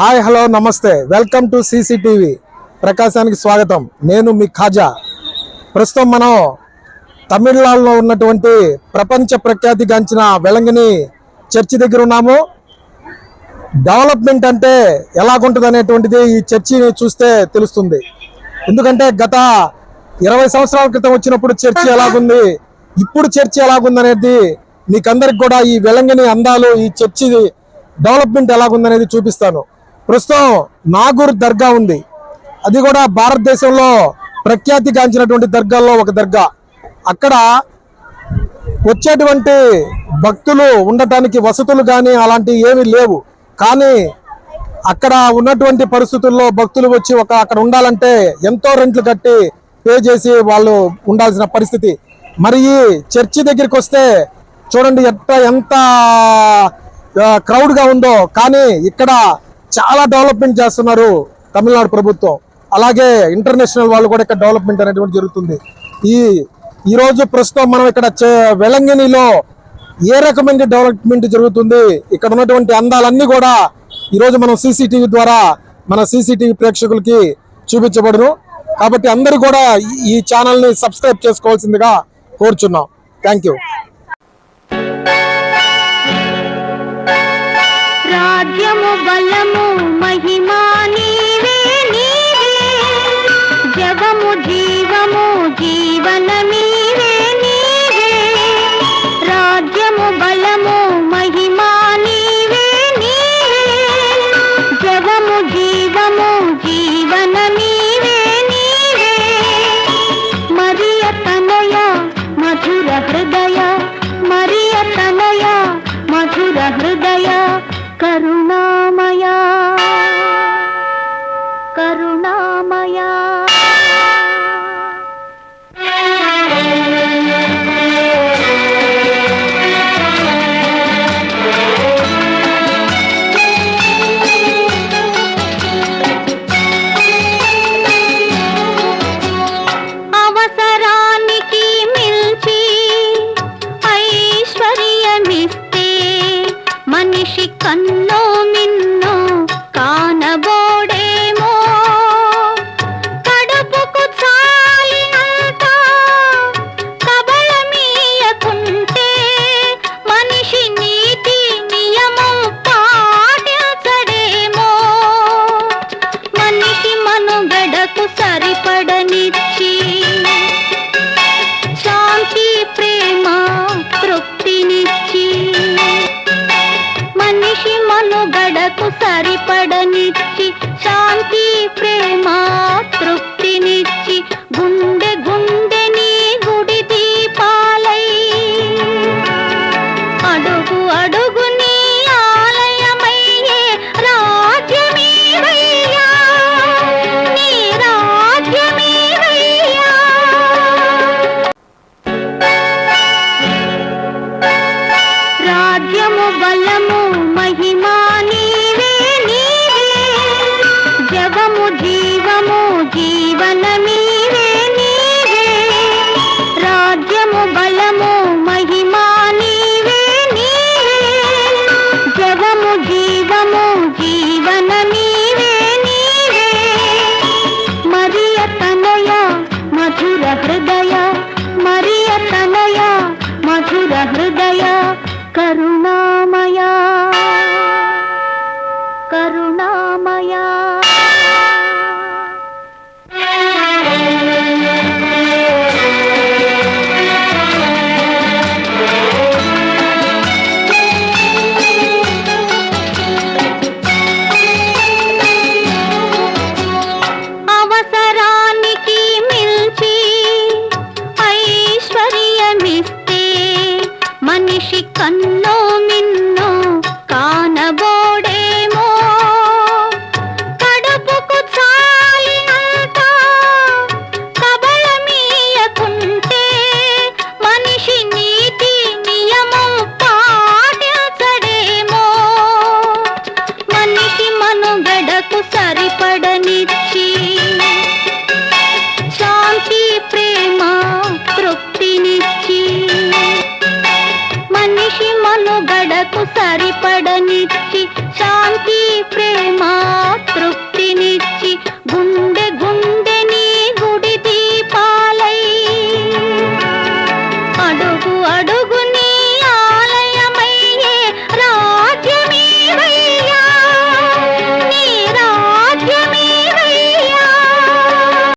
Hi hello నమస్తే. Welcome to CCTV. ప్రకాశానికి స్వాగతం. నేను మీ ఖాజా. ప్రస్తుతం మనం తమిళనాడులో ఉన్నటువంటి ప్రపంచ ప్రఖ్యాతిగాంచిన వెలంగిని చర్చి దగ్గర ఉన్నాము. డెవలప్మెంట్ అంటే ఎలాగుంటుంది అనేటువంటిది ఈ చర్చిని చూస్తే తెలుస్తుంది. ఎందుకంటే గత ఇరవై సంవత్సరాల క్రితం వచ్చినప్పుడు చర్చి ఎలాగుంది ఇప్పుడు చర్చి ఎలాగుంది అనేది మీకందరికి కూడా ఈ వెలంగిని అందాలు ఈ చర్చి డెవలప్మెంట్ ఎలాగుందనేది చూపిస్తాను. ప్రస్తుతం నాగూర్ దర్గా ఉంది. అది కూడా భారతదేశంలో ప్రఖ్యాతిగాంచినటువంటి దర్గాల్లో ఒక దర్గా. అక్కడ వచ్చేటువంటి భక్తులు ఉండటానికి వసతులు కానీ అలాంటివి ఏమీ లేవు. కానీ అక్కడ ఉన్నటువంటి పరిస్థితుల్లో భక్తులు వచ్చి ఒక అక్కడ ఉండాలంటే ఎంతో రెంట్లు కట్టి పే చేసి వాళ్ళు ఉండాల్సిన పరిస్థితి. మరి ఈ చర్చి దగ్గరికి వస్తే చూడండి ఎట్ట ఎంత క్రౌడ్గా ఉందో. కానీ ఇక్కడ చాలా డెవలప్మెంట్ చేస్తున్నారు తమిళనాడు ప్రభుత్వం. అలాగే ఇంటర్నేషనల్ వాళ్ళు కూడా ఇక్కడ డెవలప్మెంట్ అనేటువంటి జరుగుతుంది. ఈ ఈరోజు ప్రస్తుతం మనం ఇక్కడ చే- వెలంగినిలో ఏ రకమైన డెవలప్మెంట్ జరుగుతుంది ఇక్కడ ఉన్నటువంటి అందాలన్నీ కూడా ఈరోజు మనం సీసీటీవీ ద్వారా మన సీసీటీవీ ప్రేక్షకులకి చూపించబడును. కాబట్టి అందరూ కూడా ఈ- ఈ ఛానల్ని సబ్స్క్రైబ్ చేసుకోవాల్సిందిగా కోరుచున్నాం. థ్యాంక్ జీవము జీవన మీరే నీవే. రాజ్యము బలము మహిమా నీవే నీవే. జగము జీవము జీవనమీవే నీవే. మరియ తనయ మధుర హృదయ మరియ తనయ మధుర హృదయ కరుణ మనిషి కన్నో అడుగు అడుగు నీ ఆలయమయ్యే రాజ్యమీవయ్యా నీ రాజ్యము బలము మహిమా నీవే నీవే. జగము జగము జీవము మనిషి